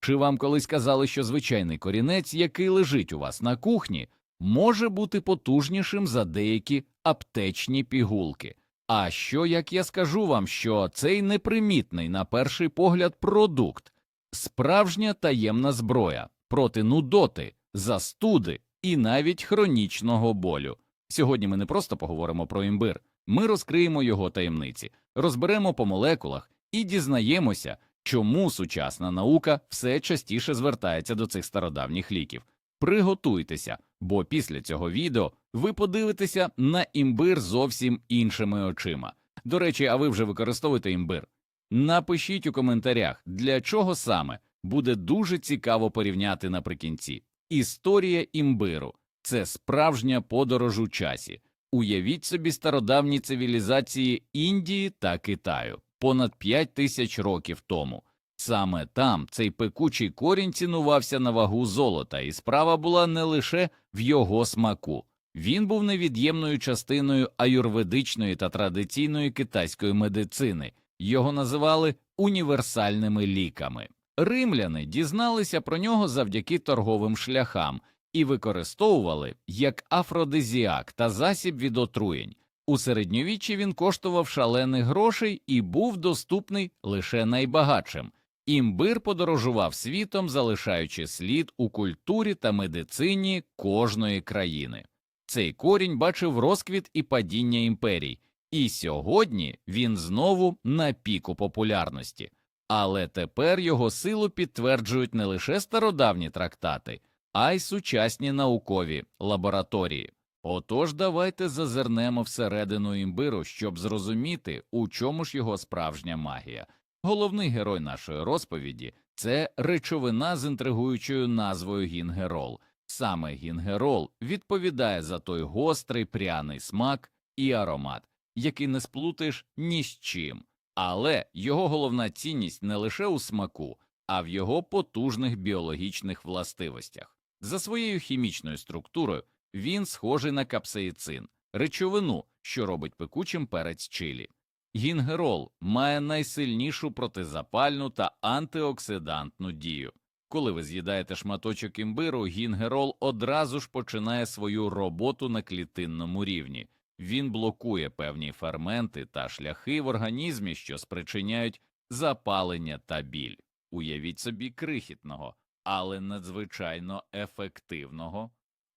Чи вам колись казали, що звичайний корінець, який лежить у вас на кухні, може бути потужнішим за деякі аптечні пігулки? А що як я скажу вам, що цей непримітний на перший погляд продукт, справжня таємна зброя проти нудоти, застуди і навіть хронічного болю? Сьогодні ми не просто поговоримо про імбир, ми розкриємо його таємниці, розберемо по молекулах і дізнаємося, чому сучасна наука все частіше звертається до цих стародавніх ліків. Приготуйтеся, бо після цього відео ви подивитеся на імбир зовсім іншими очима. До речі, а ви вже використовуєте імбир? Напишіть у коментарях, для чого саме буде дуже цікаво порівняти наприкінці. Історія імбиру це справжня подорож у часі. Уявіть собі стародавні цивілізації Індії та Китаю понад 5 тисяч років тому. Саме там цей пекучий корінь цінувався на вагу золота, і справа була не лише в його смаку. Він був невід'ємною частиною аюрведичної та традиційної китайської медицини. Його називали універсальними ліками. Римляни дізналися про нього завдяки торговим шляхам і використовували як афродизіак та засіб від отруєнь. У середньовіччі він коштував шалених грошей і був доступний лише найбагатшим. Імбир подорожував світом, залишаючи слід у культурі та медицині кожної країни. Цей корінь бачив розквіт і падіння імперій, і сьогодні він знову на піку популярності. Але тепер його силу підтверджують не лише стародавні трактати, а й сучасні наукові лабораторії. Отож, давайте зазирнемо всередину імбиру, щоб зрозуміти, у чому ж його справжня магія. Головний герой нашої розповіді це речовина з інтригуючою назвою гінгерол. Саме гінгерол відповідає за той гострий пряний смак і аромат, який не сплутаєш ні з чим. Але його головна цінність не лише у смаку, а в його потужних біологічних властивостях. За своєю хімічною структурою він схожий на капсаїцин, речовину, що робить пекучим перець чилі. Гінгерол має найсильнішу протизапальну та антиоксидантну дію. Коли ви з'їдаєте шматочок імбиру, гінгерол одразу ж починає свою роботу на клітинному рівні. Він блокує певні ферменти та шляхи в організмі, що спричиняють запалення та біль. Уявіть собі крихітного, але надзвичайно ефективного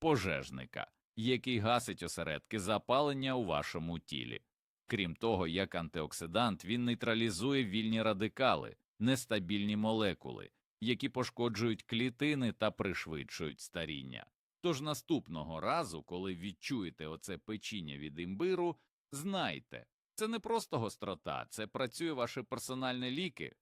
пожежника, який гасить осередки запалення у вашому тілі. Крім того, як антиоксидант, він нейтралізує вільні радикали, нестабільні молекули, які пошкоджують клітини та пришвидшують старіння. Тож наступного разу, коли відчуєте оце печіння від імбиру, знайте, це не просто гострота, це працює ваше персональне ліки.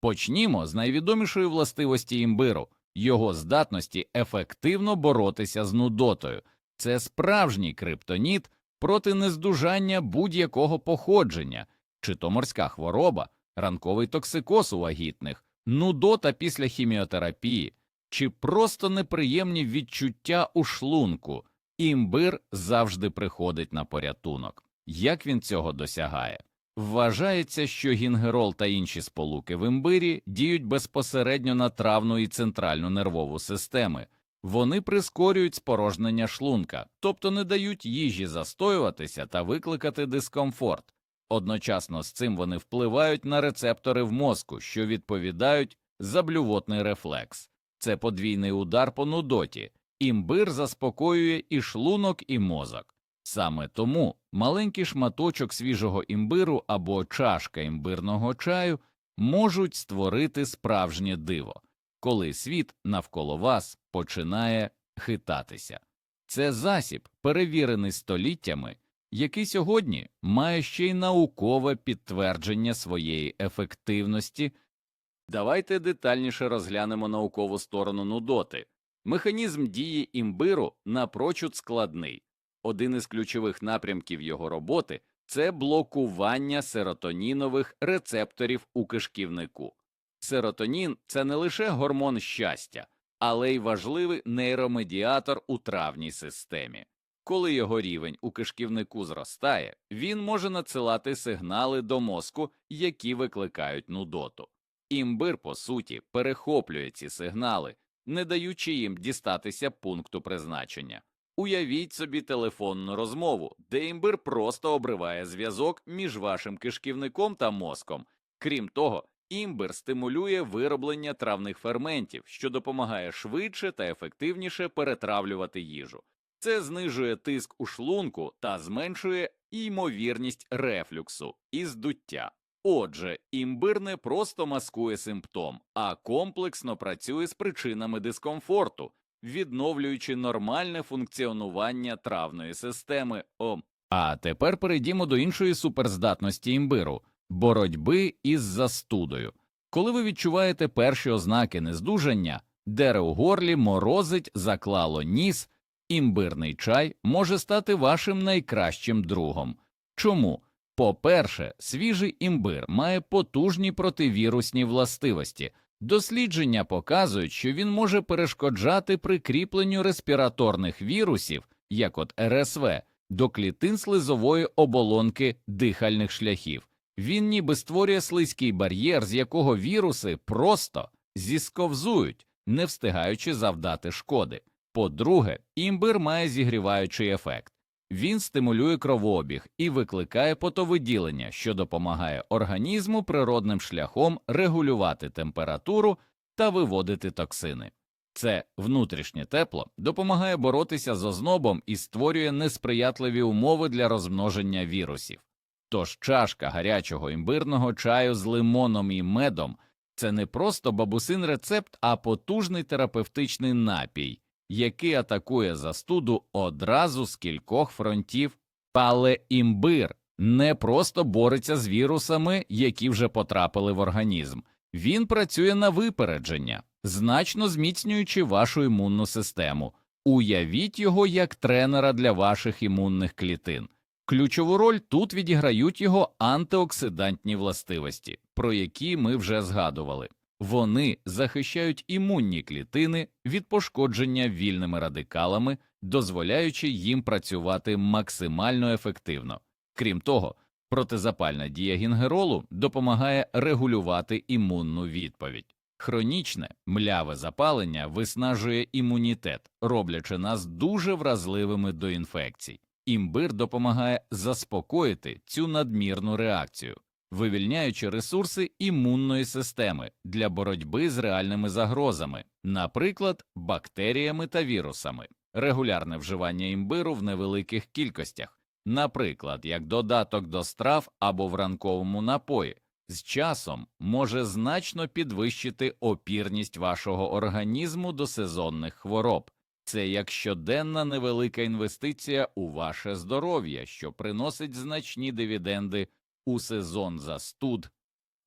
Почнімо з найвідомішої властивості імбиру його здатності ефективно боротися з нудотою. Це справжній криптоніт проти нездужання будь-якого походження, чи то морська хвороба, ранковий токсикоз у вагітних, нудота після хіміотерапії, чи просто неприємні відчуття у шлунку. Імбир завжди приходить на порятунок. Як він цього досягає? Вважається, що гінгерол та інші сполуки в імбирі діють безпосередньо на травну і центральну нервову системи. Вони прискорюють спорожнення шлунка, тобто не дають їжі застоюватися та викликати дискомфорт. Одночасно з цим вони впливають на рецептори в мозку, що відповідають за блювотний рефлекс. Це подвійний удар по нудоті. Імбир заспокоює і шлунок, і мозок. Саме тому маленький шматочок свіжого імбиру або чашка імбирного чаю можуть створити справжнє диво, коли світ навколо вас починає хитатися. Це засіб, перевірений століттями, який сьогодні має ще й наукове підтвердження своєї ефективності. Давайте детальніше розглянемо наукову сторону нудоти. Механізм дії імбиру напрочуд складний. Один із ключових напрямків його роботи це блокування серотонінових рецепторів у кишківнику. Серотонін це не лише гормон щастя, але й важливий нейромедіатор у травній системі. Коли його рівень у кишківнику зростає, він може надсилати сигнали до мозку, які викликають нудоту. Імбир, по суті, перехоплює ці сигнали, не даючи їм дістатися пункту призначення. Уявіть собі телефонну розмову, де імбир просто обриває зв'язок між вашим кишківником та мозком. Крім того, імбир стимулює вироблення травних ферментів, що допомагає швидше та ефективніше перетравлювати їжу. Це знижує тиск у шлунку та зменшує ймовірність рефлюксу і здуття. Отже, імбир не просто маскує симптом, а комплексно працює з причинами дискомфорту, відновлюючи нормальне функціонування травної системи. О. А тепер перейдімо до іншої суперздатності імбиру боротьби із застудою. Коли ви відчуваєте перші ознаки нездужання, дере у горлі морозить, заклало ніс, імбирний чай може стати вашим найкращим другом. Чому? По-перше, свіжий імбир має потужні противірусні властивості. Дослідження показують, що він може перешкоджати прикріпленню респіраторних вірусів, як от РСВ, до клітин слизової оболонки дихальних шляхів. Він ніби створює слизький бар'єр, з якого віруси просто зісковзують, не встигаючи завдати шкоди. По-друге, імбир має зігріваючий ефект. Він стимулює кровообіг і викликає потовиділення, що допомагає організму природним шляхом регулювати температуру та виводити токсини. Це внутрішнє тепло допомагає боротися з ознобом і створює несприятливі умови для розмноження вірусів. Тож чашка гарячого імбирного чаю з лимоном і медом це не просто бабусин рецепт, а потужний терапевтичний напій, який атакує застуду одразу з кількох фронтів. Але імбир не просто бореться з вірусами, які вже потрапили в організм. Він працює на випередження, значно зміцнюючи вашу імунну систему. Уявіть його як тренера для ваших імунних клітин. Ключову роль тут відіграють його антиоксидантні властивості, про які ми вже згадували. Вони захищають імунні клітини від пошкодження вільними радикалами, дозволяючи їм працювати максимально ефективно. Крім того, протизапальна дія гінгеролу допомагає регулювати імунну відповідь. Хронічне мляве запалення виснажує імунітет, роблячи нас дуже вразливими до інфекцій. Імбир допомагає заспокоїти цю надмірну реакцію, вивільняючи ресурси імунної системи для боротьби з реальними загрозами, наприклад, бактеріями та вірусами, регулярне вживання імбиру в невеликих кількостях, наприклад, як додаток до страв або в ранковому напої, з часом може значно підвищити опірність вашого організму до сезонних хвороб. Це як щоденна невелика інвестиція у ваше здоров'я, що приносить значні дивіденди у сезон застуд.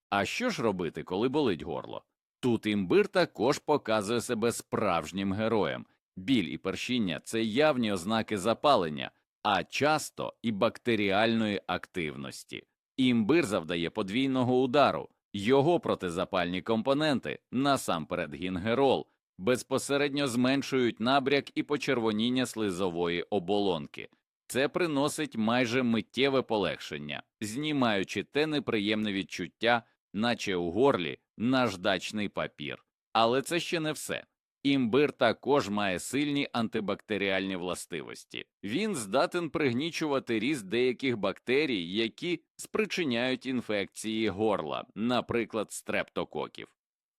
А що ж робити, коли болить горло? Тут імбир також показує себе справжнім героєм. Біль і першіння це явні ознаки запалення, а часто і бактеріальної активності. Імбир завдає подвійного удару, його протизапальні компоненти, насамперед гінгерол, безпосередньо зменшують набряк і почервоніння слизової оболонки. Це приносить майже миттєве полегшення, знімаючи те неприємне відчуття, наче у горлі наждачний папір. Але це ще не все. Імбир також має сильні антибактеріальні властивості. Він здатен пригнічувати ріст деяких бактерій, які спричиняють інфекції горла, наприклад, стрептококів.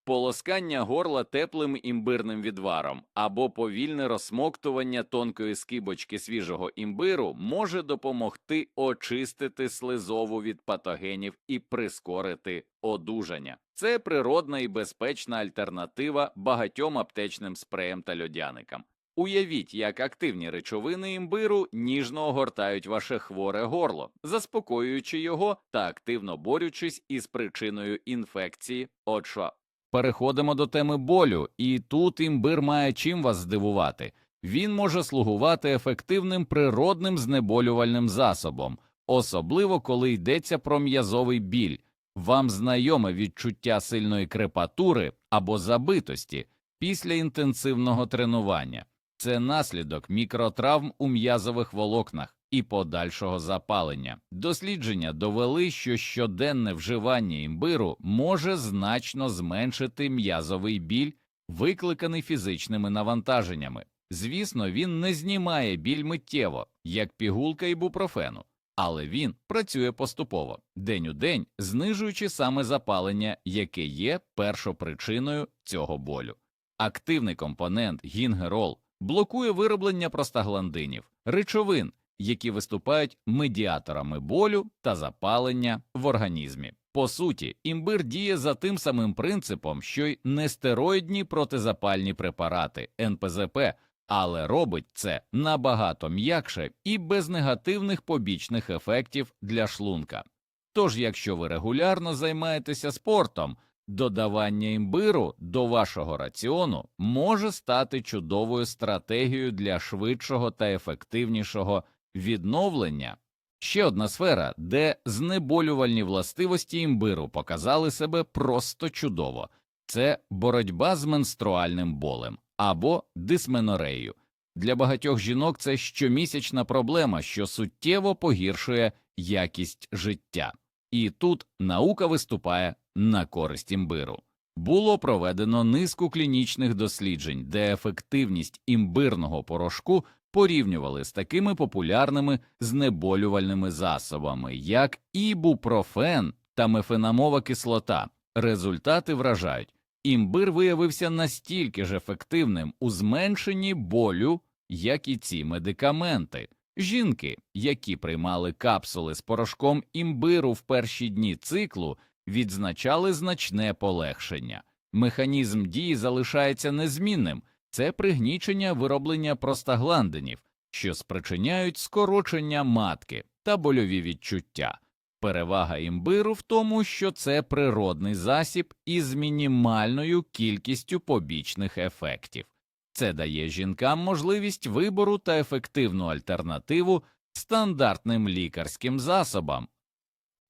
Полоскання горла теплим імбирним відваром або повільне розсмоктування тонкої скибочки свіжого імбиру може допомогти очистити слизову від патогенів і прискорити одужання. Це природна і безпечна альтернатива багатьом аптечним спреям та льодяникам. Уявіть, як активні речовини імбиру ніжно огортають ваше хворе горло, заспокоюючи його та активно борючись із причиною інфекції. От що Переходимо до теми болю, і тут імбир має чим вас здивувати. Він може слугувати ефективним природним знеболювальним засобом, особливо коли йдеться про м'язовий біль. Вам знайоме відчуття сильної крепатури або забитості після інтенсивного тренування. Це наслідок мікротравм у м'язових волокнах, і подальшого запалення. Дослідження довели, що щоденне вживання імбиру може значно зменшити м'язовий біль, викликаний фізичними навантаженнями. Звісно, він не знімає біль миттєво, як пігулка ібупрофену, але він працює поступово, день у день, знижуючи саме запалення, яке є першопричиною цього болю. Активний компонент гінгерол блокує вироблення простагландинів, речовин, які виступають медіаторами болю та запалення в організмі. По суті, імбир діє за тим самим принципом, що й нестероїдні протизапальні препарати НПЗП, але робить це набагато м'якше і без негативних побічних ефектів для шлунка. Тож, якщо ви регулярно займаєтеся спортом, додавання імбиру до вашого раціону може стати чудовою стратегією для швидшого та ефективнішого відновлення. Ще одна сфера, де знеболювальні властивості імбиру показали себе просто чудово, це боротьба з менструальним болем або дисменореєю. Для багатьох жінок це щомісячна проблема, що суттєво погіршує якість життя. І тут наука виступає на користь імбиру. Було проведено низку клінічних досліджень, де ефективність імбирного порошку порівнювали з такими популярними знеболювальними засобами, як ібупрофен та мефенамова кислота. Результати вражають. Імбир виявився настільки ж ефективним у зменшенні болю, як і ці медикаменти. Жінки, які приймали капсули з порошком імбиру в перші дні циклу, відзначали значне полегшення. Механізм дії залишається незмінним це пригнічення вироблення простагландинів, що спричиняють скорочення матки та больові відчуття. Перевага імбиру в тому, що це природний засіб із мінімальною кількістю побічних ефектів. Це дає жінкам можливість вибору та ефективну альтернативу стандартним лікарським засобам.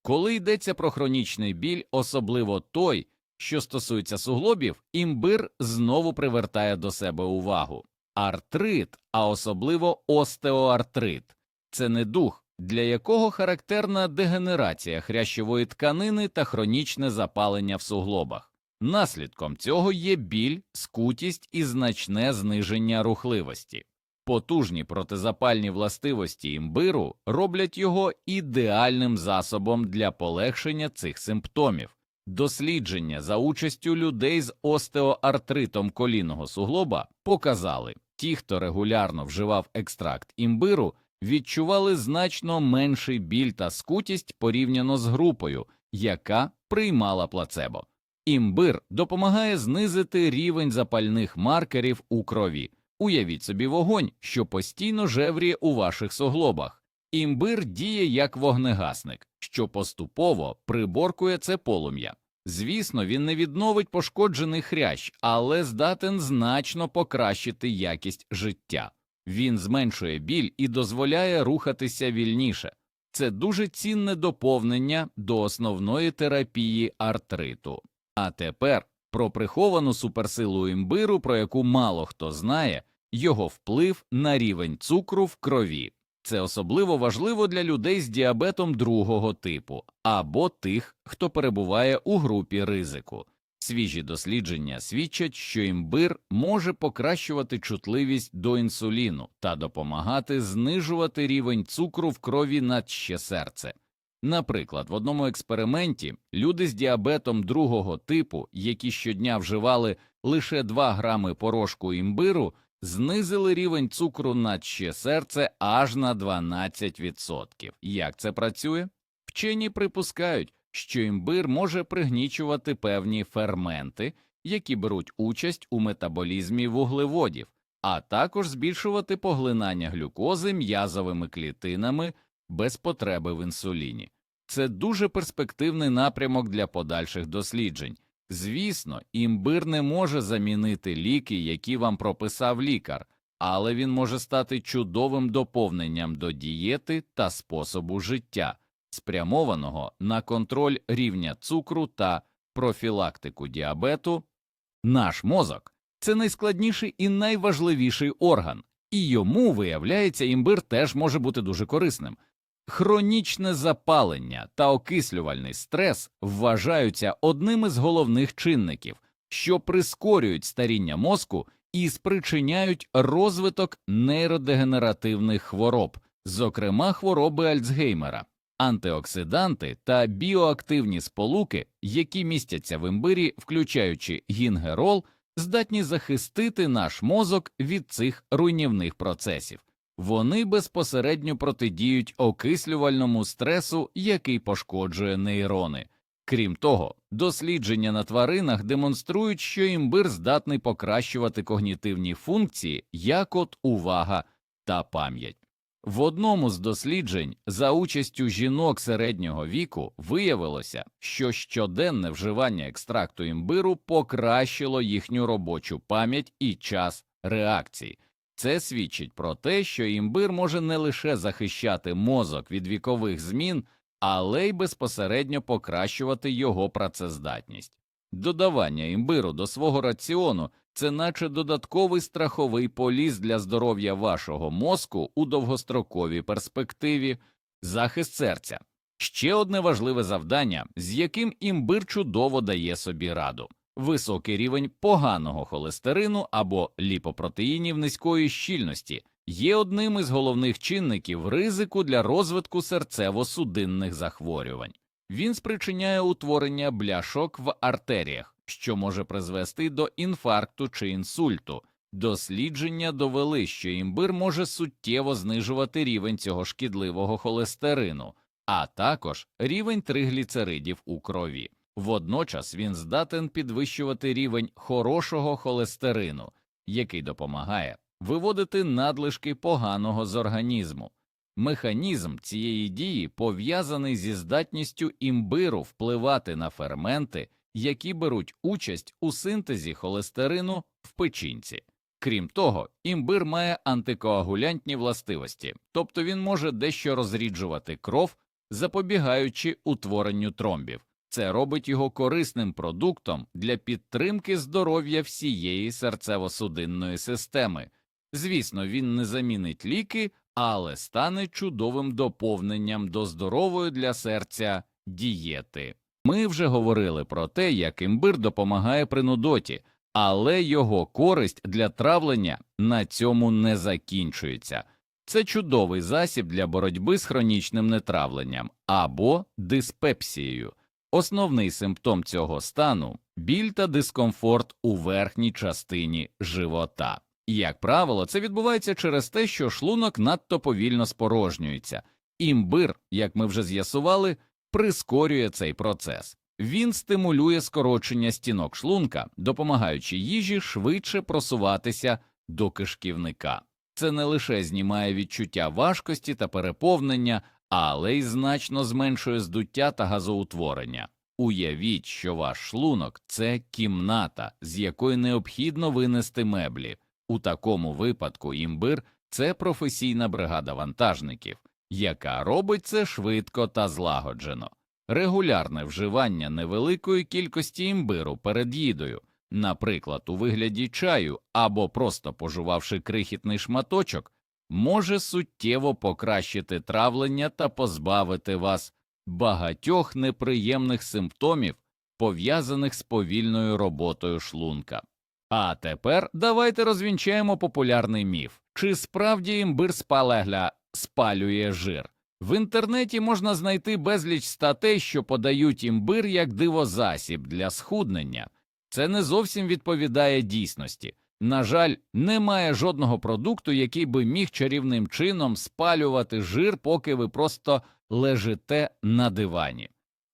Коли йдеться про хронічний біль, особливо той, що стосується суглобів, імбир знову привертає до себе увагу. Артрит, а особливо остеоартрит це недух, для якого характерна дегенерація хрящової тканини та хронічне запалення в суглобах. Наслідком цього є біль, скутість і значне зниження рухливості. Потужні протизапальні властивості імбиру роблять його ідеальним засобом для полегшення цих симптомів. Дослідження за участю людей з остеоартритом колінного суглоба показали, ті, хто регулярно вживав екстракт імбиру, відчували значно менший біль та скутість порівняно з групою, яка приймала плацебо. Імбир допомагає знизити рівень запальних маркерів у крові. Уявіть собі вогонь, що постійно жевріє у ваших суглобах. Імбир діє як вогнегасник, що поступово приборкує це полум'я. Звісно, він не відновить пошкоджений хрящ, але здатен значно покращити якість життя. Він зменшує біль і дозволяє рухатися вільніше. Це дуже цінне доповнення до основної терапії артриту. А тепер про приховану суперсилу імбиру, про яку мало хто знає, його вплив на рівень цукру в крові. Це особливо важливо для людей з діабетом другого типу або тих, хто перебуває у групі ризику. Свіжі дослідження свідчать, що імбир може покращувати чутливість до інсуліну та допомагати знижувати рівень цукру в крові надще серце. Наприклад, в одному експерименті люди з діабетом другого типу, які щодня вживали лише 2 грами порошку імбиру, знизили рівень цукру надще серце аж на 12%. Як це працює? Вчені припускають, що імбир може пригнічувати певні ферменти, які беруть участь у метаболізмі вуглеводів, а також збільшувати поглинання глюкози м'язовими клітинами без потреби в інсуліні. Це дуже перспективний напрямок для подальших досліджень. Звісно, імбир не може замінити ліки, які вам прописав лікар, але він може стати чудовим доповненням до дієти та способу життя, спрямованого на контроль рівня цукру та профілактику діабету. Наш мозок це найскладніший і найважливіший орган, і йому, виявляється, імбир теж може бути дуже корисним. Хронічне запалення та окислювальний стрес вважаються одним із головних чинників, що прискорюють старіння мозку і спричиняють розвиток нейродегенеративних хвороб, зокрема хвороби Альцгеймера. Антиоксиданти та біоактивні сполуки, які містяться в імбирі, включаючи гінгерол, здатні захистити наш мозок від цих руйнівних процесів. Вони безпосередньо протидіють окислювальному стресу, який пошкоджує нейрони. Крім того, дослідження на тваринах демонструють, що імбир здатний покращувати когнітивні функції, як от увага та пам'ять. В одному з досліджень за участю жінок середнього віку виявилося, що щоденне вживання екстракту імбиру покращило їхню робочу пам'ять і час реакції. Це свідчить про те, що імбир може не лише захищати мозок від вікових змін, але й безпосередньо покращувати його працездатність. Додавання імбиру до свого раціону це наче додатковий страховий поліс для здоров'я вашого мозку у довгостроковій перспективі, захист серця. Ще одне важливе завдання, з яким імбир чудово дає собі раду високий рівень поганого холестерину або ліпопротеїнів низької щільності є одним із головних чинників ризику для розвитку серцево-судинних захворювань. Він спричиняє утворення бляшок в артеріях, що може призвести до інфаркту чи інсульту. Дослідження довели, що імбир може суттєво знижувати рівень цього шкідливого холестерину, а також рівень тригліцеридів у крові. Водночас він здатен підвищувати рівень хорошого холестерину, який допомагає виводити надлишки поганого з організму. Механізм цієї дії пов'язаний зі здатністю імбиру впливати на ферменти, які беруть участь у синтезі холестерину в печінці. Крім того, імбир має антикоагулянтні властивості, тобто він може дещо розріджувати кров, запобігаючи утворенню тромбів. Це робить його корисним продуктом для підтримки здоров'я всієї серцево-судинної системи. Звісно, він не замінить ліки, але стане чудовим доповненням до здорової для серця дієти. Ми вже говорили про те, як імбир допомагає при нудоті, але його користь для травлення на цьому не закінчується. Це чудовий засіб для боротьби з хронічним нетравленням або диспепсією. Основний симптом цього стану біль та дискомфорт у верхній частині живота. Як правило, це відбувається через те, що шлунок надто повільно спорожнюється. Імбир, як ми вже з'ясували, прискорює цей процес. Він стимулює скорочення стінок шлунка, допомагаючи їжі швидше просуватися до кишківника. Це не лише знімає відчуття важкості та переповнення, але й значно зменшує здуття та газоутворення. Уявіть, що ваш шлунок це кімната, з якої необхідно винести меблі. У такому випадку імбир це професійна бригада вантажників, яка робить це швидко та злагоджено. Регулярне вживання невеликої кількості імбиру перед їдою, наприклад, у вигляді чаю або просто пожувавши крихітний шматочок, може суттєво покращити травлення та позбавити вас багатьох неприємних симптомів, пов'язаних з повільною роботою шлунка. А тепер давайте розвінчаємо популярний міф чи справді імбир спалегля спалює жир. В інтернеті можна знайти безліч статей, що подають імбир як дивозасіб для схуднення. Це не зовсім відповідає дійсності. На жаль, немає жодного продукту, який би міг чарівним чином спалювати жир, поки ви просто лежите на дивані.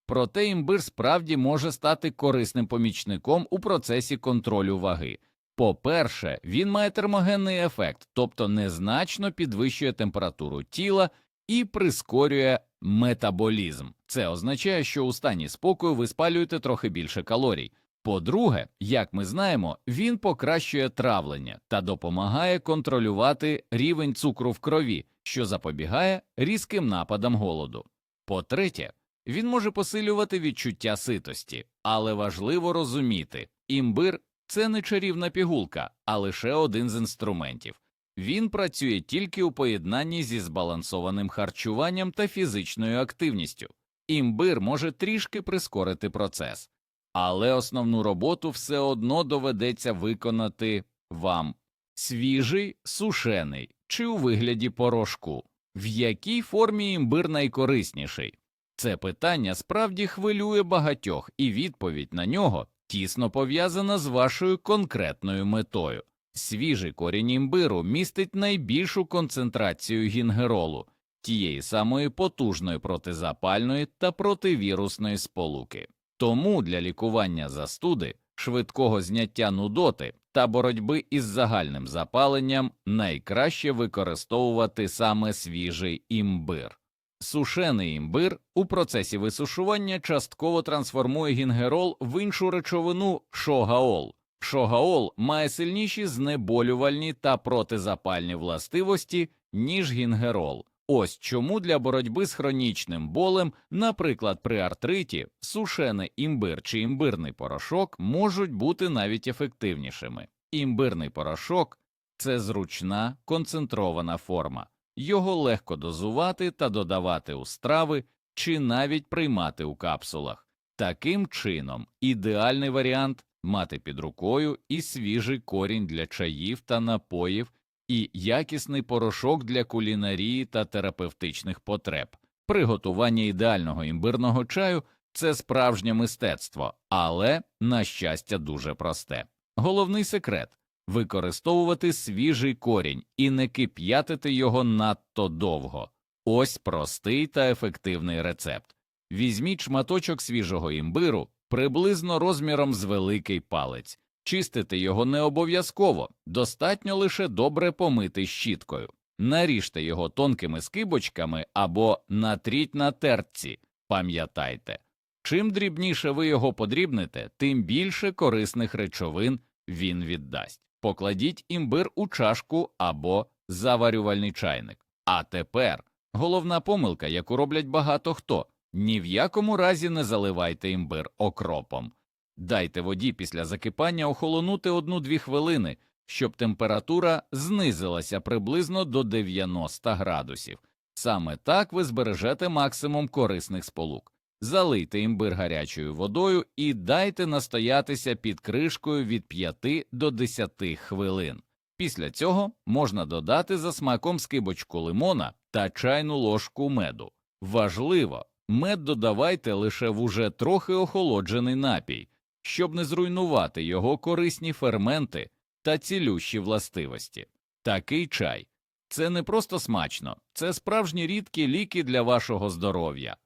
Проте імбир справді може стати корисним помічником у процесі контролю ваги. По-перше, він має термогенний ефект, тобто незначно підвищує температуру тіла і прискорює метаболізм. Це означає, що у стані спокою ви спалюєте трохи більше калорій. По-друге, як ми знаємо, він покращує травлення та допомагає контролювати рівень цукру в крові, що запобігає різким нападам голоду. По-третє, він може посилювати відчуття ситості, але важливо розуміти, імбир це не чарівна пігулка, а лише один з інструментів. Він працює тільки у поєднанні зі збалансованим харчуванням та фізичною активністю. Імбир може трішки прискорити процес, але основну роботу все одно доведеться виконати вам свіжий, сушений чи у вигляді порошку. В якій формі імбир найкорисніший? Це питання справді хвилює багатьох, і відповідь на нього тісно пов'язана з вашою конкретною метою. Свіжий корінь імбиру містить найбільшу концентрацію гінгеролу, тієї самої потужної протизапальної та противірусної сполуки. Тому для лікування застуди, швидкого зняття нудоти та боротьби із загальним запаленням найкраще використовувати саме свіжий імбир. Сушений імбир у процесі висушування частково трансформує гінгерол в іншу речовину шогаол. Шогаол має сильніші знеболювальні та протизапальні властивості, ніж гінгерол. Ось чому для боротьби з хронічним болем, наприклад, при артриті, сушений імбир чи імбирний порошок можуть бути навіть ефективнішими. Імбирний порошок це зручна концентрована форма. Його легко дозувати та додавати у страви чи навіть приймати у капсулах. Таким чином, ідеальний варіант мати під рукою і свіжий корінь для чаїв та напоїв, і якісний порошок для кулінарії та терапевтичних потреб. Приготування ідеального імбирного чаю це справжнє мистецтво, але, на щастя, дуже просте. Головний секрет використовувати свіжий корінь і не кип'ятити його надто довго. Ось простий та ефективний рецепт. Візьміть шматочок свіжого імбиру приблизно розміром з великий палець. Чистити його не обов'язково, достатньо лише добре помити щіткою. Наріжте його тонкими скибочками або натріть на тертці. Пам'ятайте, чим дрібніше ви його подрібните, тим більше корисних речовин він віддасть. Покладіть імбир у чашку або заварювальний чайник. А тепер головна помилка, яку роблять багато хто ні в якому разі не заливайте імбир окропом. Дайте воді після закипання охолонути 1-2 хвилини, щоб температура знизилася приблизно до 90 градусів. Саме так ви збережете максимум корисних сполук. Залийте імбир гарячою водою і дайте настоятися під кришкою від 5 до 10 хвилин. Після цього можна додати за смаком скибочку лимона та чайну ложку меду. Важливо, мед додавайте лише в уже трохи охолоджений напій, щоб не зруйнувати його корисні ферменти та цілющі властивості. Такий чай це не просто смачно, це справжні рідкі ліки для вашого здоров'я.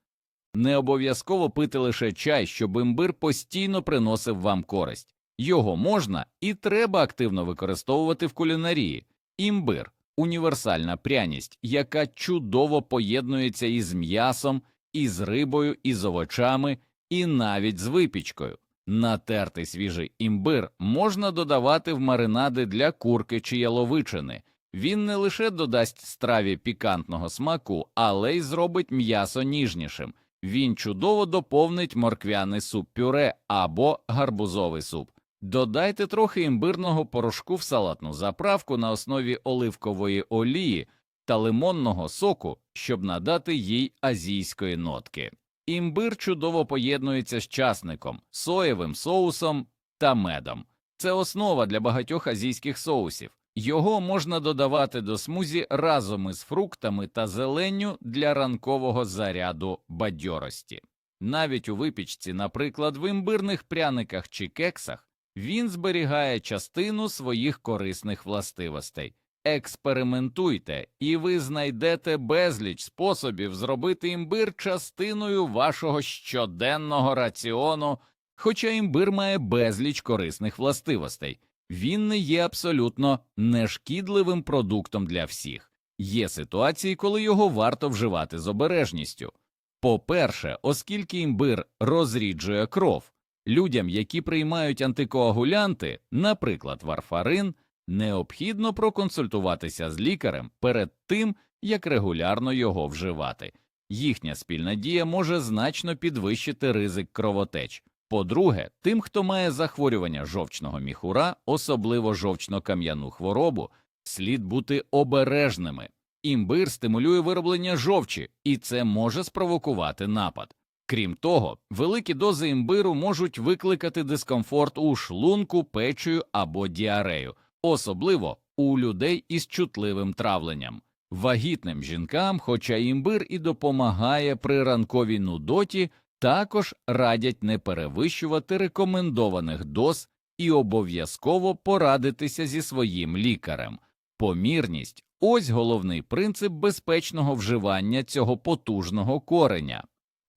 Не обов'язково пити лише чай, щоб імбир постійно приносив вам користь. Його можна і треба активно використовувати в кулінарії. Імбир універсальна пряність, яка чудово поєднується із м'ясом, із рибою, із овочами і навіть з випічкою. Натертий свіжий імбир можна додавати в маринади для курки чи яловичини. Він не лише додасть страві пікантного смаку, але й зробить м'ясо ніжнішим. Він чудово доповнить морквяний суп пюре або гарбузовий суп. Додайте трохи імбирного порошку в салатну заправку на основі оливкової олії та лимонного соку, щоб надати їй азійської нотки. Імбир чудово поєднується з часником, соєвим соусом та медом. Це основа для багатьох азійських соусів. Його можна додавати до смузі разом із фруктами та зеленню для ранкового заряду бадьорості. Навіть у випічці, наприклад, в імбирних пряниках чи кексах, він зберігає частину своїх корисних властивостей. Експериментуйте, і ви знайдете безліч способів зробити імбир частиною вашого щоденного раціону, хоча імбир має безліч корисних властивостей. Він не є абсолютно нешкідливим продуктом для всіх. Є ситуації, коли його варто вживати з обережністю. По-перше, оскільки імбир розріджує кров, людям, які приймають антикоагулянти, наприклад, варфарин, необхідно проконсультуватися з лікарем перед тим, як регулярно його вживати. Їхня спільна дія може значно підвищити ризик кровотеч. По-друге, тим, хто має захворювання жовчного міхура, особливо жовчно-кам'яну хворобу, слід бути обережними. Імбир стимулює вироблення жовчі, і це може спровокувати напад. Крім того, великі дози імбиру можуть викликати дискомфорт у шлунку, печію або діарею, особливо у людей із чутливим травленням. Вагітним жінкам, хоча імбир і допомагає при ранковій нудоті, також радять не перевищувати рекомендованих доз і обов'язково порадитися зі своїм лікарем. Помірність ось головний принцип безпечного вживання цього потужного кореня.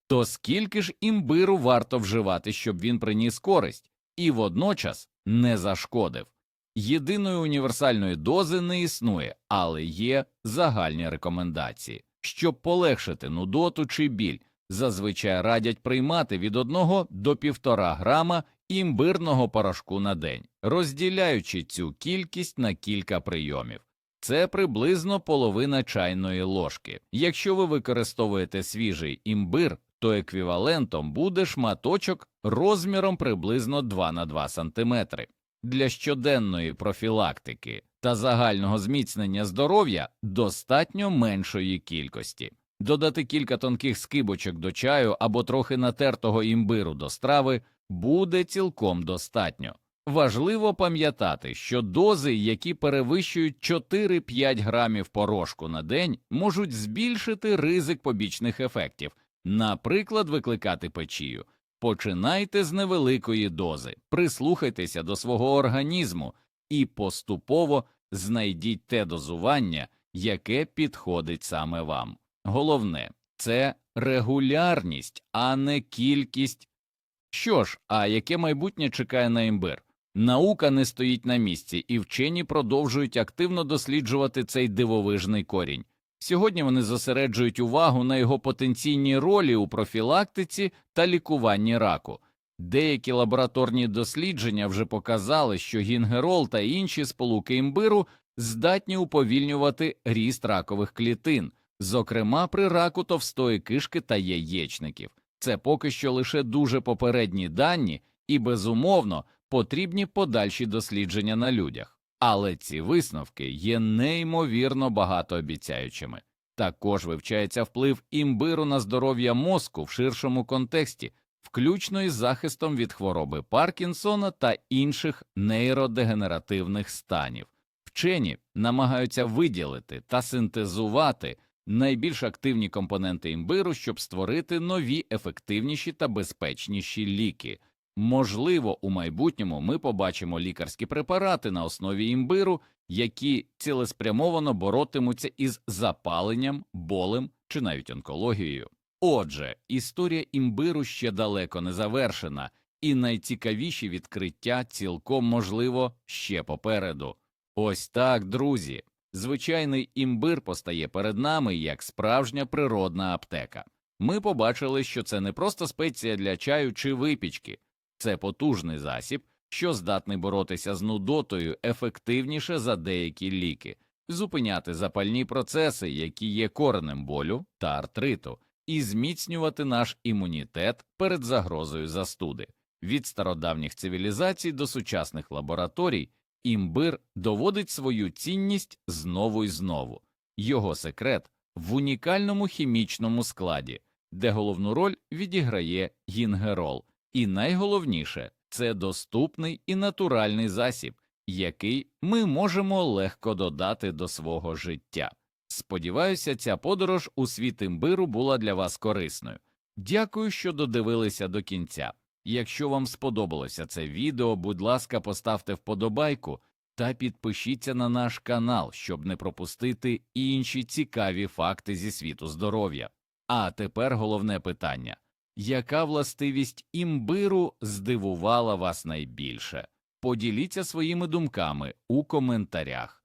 То скільки ж імбиру варто вживати, щоб він приніс користь, і водночас не зашкодив? Єдиної універсальної дози не існує, але є загальні рекомендації. Щоб полегшити нудоту чи біль, зазвичай радять приймати від 1 до 1,5 грама імбирного порошку на день, розділяючи цю кількість на кілька прийомів. Це приблизно половина чайної ложки. Якщо ви використовуєте свіжий імбир, то еквівалентом буде шматочок розміром приблизно 2 на 2 см. Для щоденної профілактики та загального зміцнення здоров'я достатньо меншої кількості. Додати кілька тонких скибочок до чаю або трохи натертого імбиру до страви буде цілком достатньо. Важливо пам'ятати, що дози, які перевищують 4-5 грамів порошку на день, можуть збільшити ризик побічних ефектів, наприклад, викликати печію. Починайте з невеликої дози, прислухайтеся до свого організму і поступово знайдіть те дозування, яке підходить саме вам. Головне це регулярність, а не кількість. Що ж, а яке майбутнє чекає на імбир? Наука не стоїть на місці, і вчені продовжують активно досліджувати цей дивовижний корінь. Сьогодні вони зосереджують увагу на його потенційній ролі у профілактиці та лікуванні раку. Деякі лабораторні дослідження вже показали, що гінгерол та інші сполуки імбиру здатні уповільнювати ріст ракових клітин, зокрема при раку товстої кишки та яєчників. Це поки що лише дуже попередні дані і, безумовно, потрібні подальші дослідження на людях. Але ці висновки є неймовірно багатообіцяючими. Також вивчається вплив імбиру на здоров'я мозку в ширшому контексті, включно із захистом від хвороби Паркінсона та інших нейродегенеративних станів. Вчені намагаються виділити та синтезувати найбільш активні компоненти імбиру, щоб створити нові ефективніші та безпечніші ліки. Можливо, у майбутньому ми побачимо лікарські препарати на основі імбиру, які цілеспрямовано боротимуться із запаленням, болем чи навіть онкологією. Отже, історія імбиру ще далеко не завершена, і найцікавіші відкриття цілком можливо ще попереду. Ось так, друзі. Звичайний імбир постає перед нами як справжня природна аптека. Ми побачили, що це не просто спеція для чаю чи випічки. Це потужний засіб, що здатний боротися з нудотою ефективніше за деякі ліки, зупиняти запальні процеси, які є коренем болю та артриту, і зміцнювати наш імунітет перед загрозою застуди. Від стародавніх цивілізацій до сучасних лабораторій імбир доводить свою цінність знову і знову. Його секрет в унікальному хімічному складі, де головну роль відіграє гінгерол. І найголовніше це доступний і натуральний засіб, який ми можемо легко додати до свого життя. Сподіваюся, ця подорож у світ імбиру була для вас корисною. Дякую, що додивилися до кінця. Якщо вам сподобалося це відео, будь ласка, поставте вподобайку та підпишіться на наш канал, щоб не пропустити інші цікаві факти зі світу здоров'я. А тепер головне питання яка властивість імбиру здивувала вас найбільше? Поділіться своїми думками у коментарях.